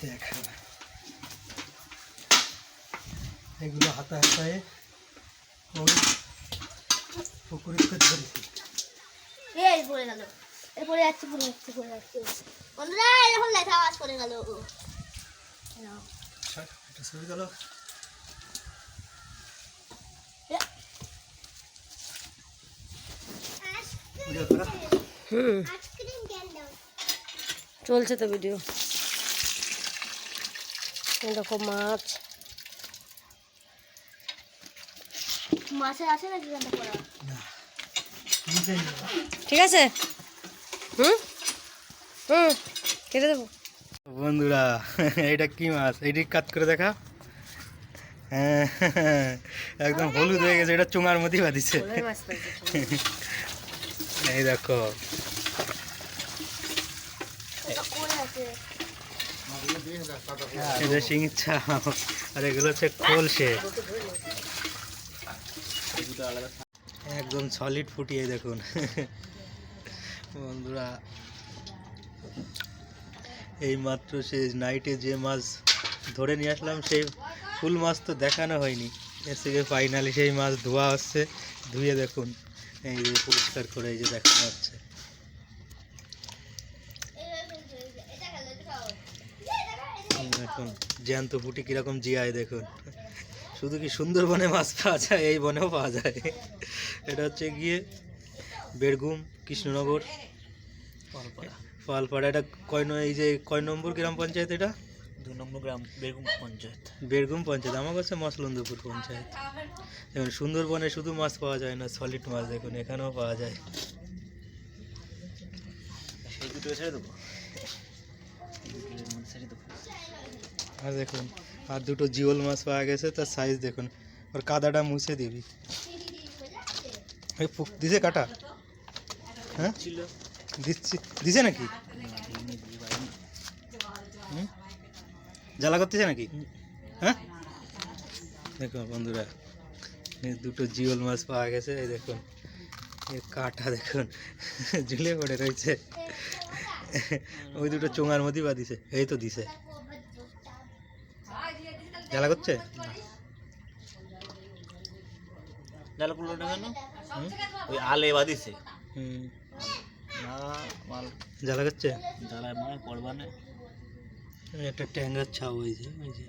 দেখো এগুলো হাতা হাতায় থেকে ধরেছি। এই পড়ে গেল। এই পড়ে যাচ্ছে পড়ে যাচ্ছে পড়ে যাচ্ছে। বন্ধুরা এরকম লেখা আওয়াজ করে গেল। এটা সরে গেল ভিডিও করা হুম চলছে তো ভিডিও এরকম মাছ। মাছের আছে নাকি। ঠিক আছে? হুম? হুম কেটে দেবো। বন্ধুরা এটা কি মাছ? এইটি কাত করে দেখা। হ্যাঁ, একদম হলুদ হয়ে গেছে এটা চুঙার মধ্যেই বাঁধিছে। এই দেখো। আর এগুলো হচ্ছে একদম সলিড ফুটিয়ে দেখুন। বন্ধুরা, এই মাত্র সে নাইটে যে মাছ ধরে নিয়ে আসলাম, সেই ফুল মাছ তো দেখানো হয়নি। এর থেকে ফাইনালি সেই মাছ ধোয়া হচ্ছে। ধুয়ে দেখুন। এই যে পরিষ্কার করে এই যে দেখানো হচ্ছে এই দেখুন জ্যান্ত ফুটি কীরকম জিয়ায় দেখুন। শুধু কি সুন্দরবনে মাছ পাওয়া যায় এই বনেও পাওয়া যায়। এটা হচ্ছে গিয়ে বেরগুম কৃষ্ণনগর। পালপাড়া। এটা কয় ন- এই যে কয় নম্বর গ্রাম পঞ্চায়েত এটা? দু নম্বর গ্রাম বেগুন পঞ্চায়েত। বেরগুম পঞ্চায়েত আমার কাছে মসলন্দপুর পঞ্চায়েত। দেখুন সুন্দরবনে শুধু মাছ পাওয়া যায় না সলিড মাছ দেখুন এখানেও পাওয়া যায়। সেই দুটো ছেড়ে দেবো? আর দেখুন আর দুটো জিওল মাছ পাওয়া গেছে তার সাইজ দেখুন। ওর কাদাটা মুছে দিবি। দিছে কাটা? হ্যাঁ? দিচ্ছি দিছে নাকি এমনি দিয়ে পারিনি হুম? জ্বালা করতেছে নাকি? হ্যাঁ? দেখো বন্ধুরা এই দুটো জিওল মাছ পাওয়া গেছে এই দেখুন। এই কাটা দেখুন ঝুলে পড়ে রয়েছে। ওই দুটো চোঙার মধ্যেই বা দিছে এই তো দিছে। জ্বালা করছে? জ্বালা করল না কেন? ওই আলে বাদিছে হুম। জ্বালা করছে? জ্বালায় মনে পড়বা না। একটা ট্যাঙ্গার ছাউ হয়েছে ওই যে।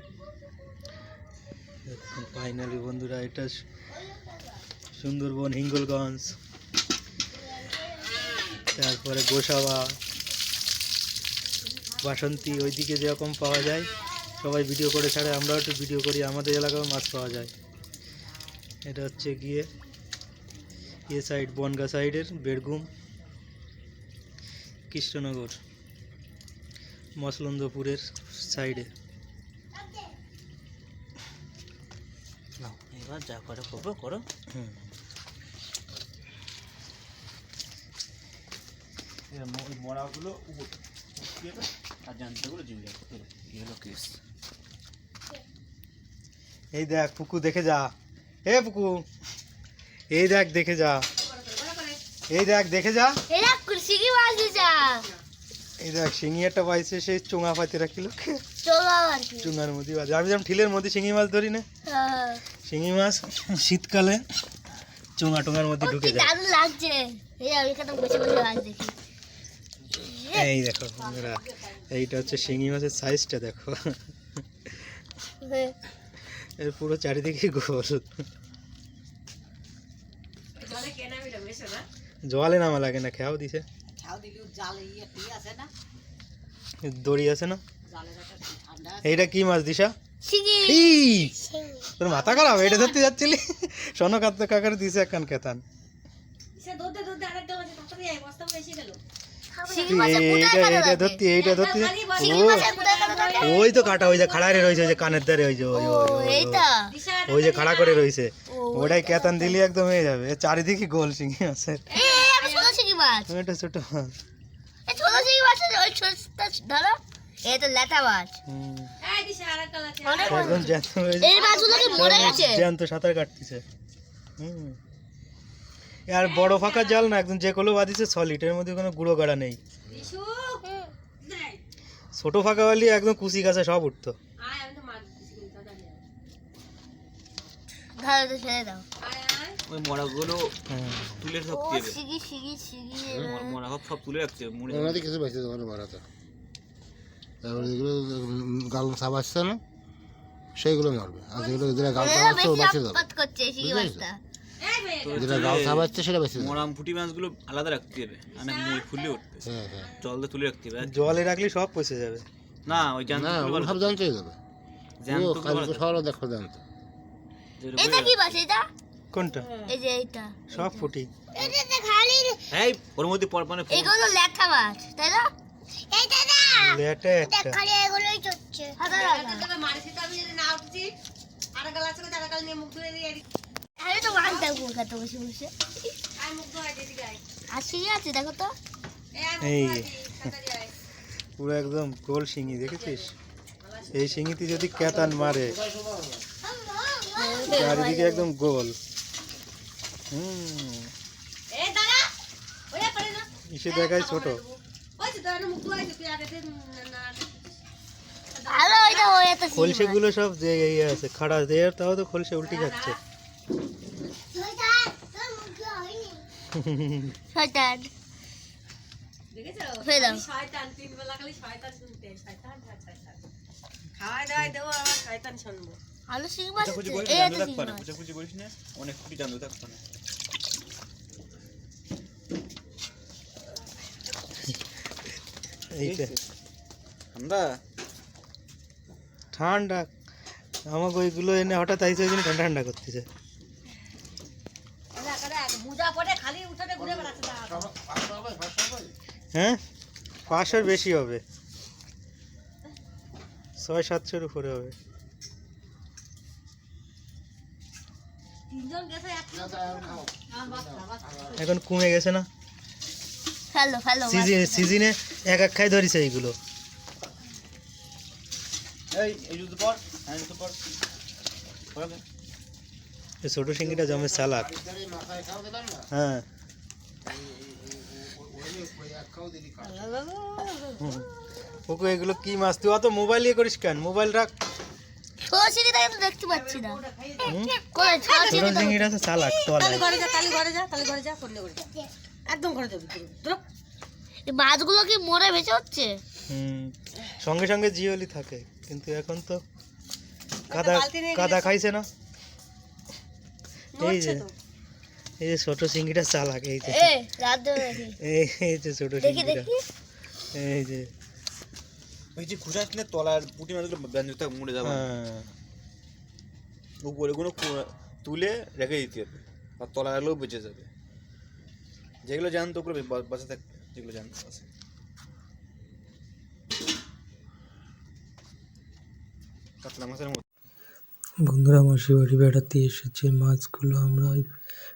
ফাইনালি বন্ধুরা, এটা সুন্দরবন, হিঙ্গলগঞ্জ, তারপরে গোসাবা, বাসন্তী, ওইদিকে যেরকম পাওয়া যায়, সবাই ভিডিও করে ছাড়ে, আমরাও একটু ভিডিও করি, আমাদের এলাকায় মাছ পাওয়া যায়। এটা হচ্ছে গিয়ে এ সাইড বনগা সাইডের বেরগুম কৃষ্ণনগর। মসলন্দপুরের সাইডে। নাও এবার যা করে করব করো। হুম। মরাগুলো আর জানতেগুলো এই হলো কেস এই দেখ পুকু দেখে যা। এ পুকু এই দেখ দেখে যা। এই দেখ দেখে যা। এরা কৃষি কি মাছ দিছা এই দেখ শিঙি একটা পাইছে সেই চুঙা রাখিল চুঙার মধ্যে বাজে আমি যেমন ঠিলের মধ্যে শিঙি মাছ ধরি না হ্যাঁ। শিঙি মাছ শীতকালে চুঙা টুঙার মধ্যে ঢুকে যায়। দারুণ লাগছে। এই আমি এখানে বসে বসে মাছ দেখি। এই দেখো বন্ধুরা এইটা হচ্ছে শিঙি মাছের সাইজটা দেখো। এর পুরো চারিদিকে গোল। জলে নামা লাগে না খেয়াও দিছে। দড়ি আছে না? এইটা কি মাছ দিশা? তোর মাথা খারাপ এটা ধরতে যাচ্ছিলি? শোনো কাত কাকার দিছে একখান? ওই তো কাটা ওই যে খাড়ারে রয়েছে ওই যে কানের ধারে ওই যে ওই যে খাড়া করে রয়েছে। ওটাই কেতান দিলি একদম হয়ে যাবে। চারিদিকে গোল শিঙি আছে এই এই, আমি ছোট শিগি মাছ। এটা ছোট মাছ। এই ছোট মাছ ওই ছোটটা ধরো লেটা মাছ। একদম জ্যান্ত এই মাছগুলো কি মরে গেছে। জ্যান্ত সাঁতার কাটতেছে। হুম। আর বড় ফাঁকা জাল না একদম যে কোনো বাদিছে সলিড এর মধ্যে কোনো গুঁড়ো গাড়া নেই। ছোট ফাঁকা বালি একদম কুচি গাছে সব উঠতো। ধরো তো ছেড়ে দাও। ওই মরাগুলো হ্যাঁ। তুলে রাখতে হবে শিগি শিগি শিগি মরা সব সব তুলে রাখতে হবে মরে ওনাদের কিছু বেঁচে দোকানে মারাতে তারপরে যেগুলো গাল সাপ আসছে না সেইগুলো মরবে। আর যেগুলো যেটা গাল সাপ আসছে ও বেঁচে যাবে। করছে যেটা গাল সাপ আসছে সেটা বেঁচে যাবে। মরাম ফুটি মাছগুলো আলাদা রাখতে হবে মানে মুই ফুলে উঠতে। হ্যাঁ হ্যাঁ। জল তুলে রাখতে হবে আর- জলে রাখলে সব পচে যাবে। না ওই জান সব জানতেই যাবে। ও কালকে সকালে দেখো জানতো এটা কি মাছ এটা? কোনটা? এই যে এইটা। সব ফুটি। এটা খালি এই ওর মধ্যে পর মানে এগুলো লেখা মাছ তাই না? এইটা না। লেটে একটা। খালি এগুলোই চড়ছে। হাজার আরে তো মাছ দেখব কত বসে বসে। আর শিঙি আছে দেখো তো। এই। পুরো একদম গোল শিঙি দেখেছিস? এই শিঙিতে যদি কেতান মারে চারিদিকে একদম গোল। হুম। ইসে দেখায় ছোট। আরও ওইটা হয়ে তো খলসে গুলো সব যে ইয়ে আছে খাড়া দেয়ার তাও তো খলসে উল্টে যাচ্ছে। শয়তান? বলিস এই জানতে আছে থাকবে মাছ খুঁজে না অনেক না। আমরা ঠান্ডা? আমাকে ওইগুলো এনে হঠাৎ আইসে ওই জন্য ঠান্ডা ঠান্ডা করতেছে। হ্যাঁ? পাঁচশোর বেশি হবে। ছয় সাতশোর উপরে হবে। এখন কমে গেছে না? সিজনে সিজনে এক এক খাই ধরিছে এইগুলো। হ্যাঁ ছোট শিঙ্গিটা জমে চালাক হ্যাঁ। ওকে এগুলো কি মাছ? তুই অত মোবাইল ইয়ে করিস কেন? মোবাইল রাখ। ছোট কিন্তু দেখতে পাচ্ছি না। কই ছোট ছোট শিঙিটা শিঙ্গিটা তো চালাক তলায় এই মাছগুলো কি মরে ভেসে হচ্ছে হুম সঙ্গে সঙ্গে জিওলি থাকে কিন্তু এখন তো কাদা কাদা খাইছে না। এই যে এই যে ছোট শিঙ্গিটা চালাক এই যে। এই এই যে ছোট দেখি শিঙ্গিটা এই যে ওই যে খুঁজে আসলে তলার পুটি মাছগুলো ব্যঞ্জন থাক মরে যাবে। হ্যাঁ। উপরে কোনো তুলে রেখে দিতে হবে আর তলার আলোও বেঁচে যাবে। যেগুলো জানতো ওগুলো বাঁচা থাকবে যেগুলো জানতো আছে কাতলা মাছের মতো। বন্ধুরা মাসি বাড়ি বেড়াতে এসেছে মাছগুলো। আমরা ওই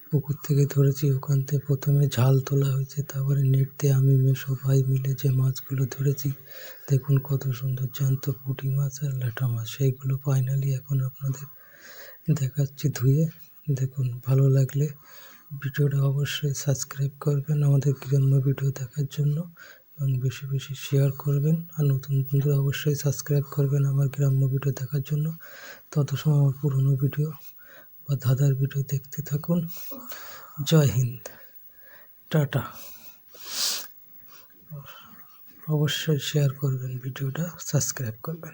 পুকুর থেকে ধরেছি, ওখান থেকে প্রথমে ঝাল তোলা হয়েছে, তারপরে নেট দিয়ে আমি মেশো ভাই মিলে যে মাছগুলো ধরেছি, দেখুন কত সুন্দর জ্যান্ত পুঁটি মাছ আর ল্যাটা মাছ, সেইগুলো ফাইনালি এখন আপনাদের দেখাচ্ছি ধুয়ে, দেখুন ভালো লাগলে ভিডিওটা অবশ্যই সাবস্ক্রাইব করবেন আমাদের গ্রাম্য ভিডিও দেখার জন্য এবং বেশি বেশি শেয়ার করবেন, আর নতুন বন্ধুরা অবশ্যই সাবস্ক্রাইব করবেন আমার গ্রাম্য ভিডিও দেখার জন্য। তত সময় আমার পুরনো ভিডিও বা দাদার ভিডিও দেখতে থাকুন। জয় হিন্দ। টাটা। অবশ্যই শেয়ার করবেন ভিডিওটা সাবস্ক্রাইব করবেন।